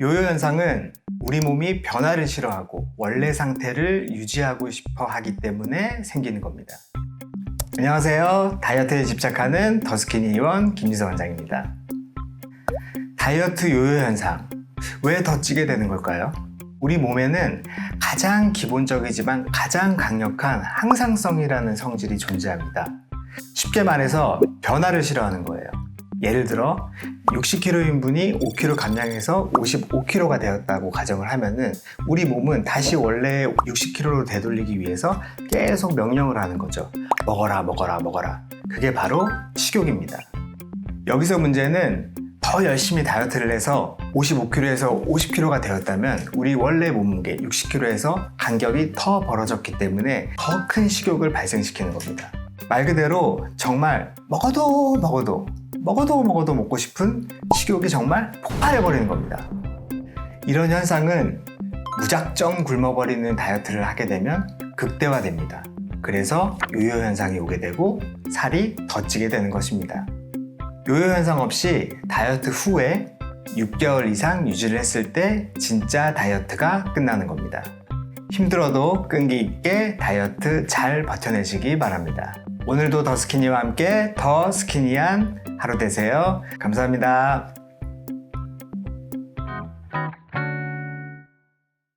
요요 현상은 우리 몸이 변화를 싫어하고 원래 상태를 유지하고 싶어 하기 때문에 생기는 겁니다. 안녕하세요. 다이어트에 집착하는 더스키니원 김지성 원장입니다. 다이어트 요요 현상. 왜 더 찌게 되는 걸까요? 우리 몸에는 가장 기본적이지만 가장 강력한 항상성이라는 성질이 존재합니다. 쉽게 말해서 변화를 싫어하는 거예요. 예를 들어 60kg인 분이 5kg 감량해서 55kg가 되었다고 가정을 하면은 우리 몸은 다시 원래 60kg로 되돌리기 위해서 계속 명령을 하는 거죠. 먹어라, 먹어라, 먹어라. 그게 바로 식욕입니다. 여기서 문제는 더 열심히 다이어트를 해서 55kg에서 50kg가 되었다면 우리 원래 몸무게 60kg에서 간격이 더 벌어졌기 때문에 더 큰 식욕을 발생시키는 겁니다. 말 그대로 정말 먹어도 먹어도 먹어도 먹어도 먹고 싶은 식욕이 정말 폭발해버리는 겁니다. 이런 현상은 무작정 굶어버리는 다이어트를 하게 되면 극대화됩니다. 그래서 요요 현상이 오게 되고 살이 더 찌게 되는 것입니다. 요요 현상 없이 다이어트 후에 6개월 이상 유지를 했을 때 진짜 다이어트가 끝나는 겁니다. 힘들어도 끈기 있게 다이어트 잘 버텨내시기 바랍니다. 오늘도 더 스키니와 함께 더 스키니한 하루 되세요. 감사합니다.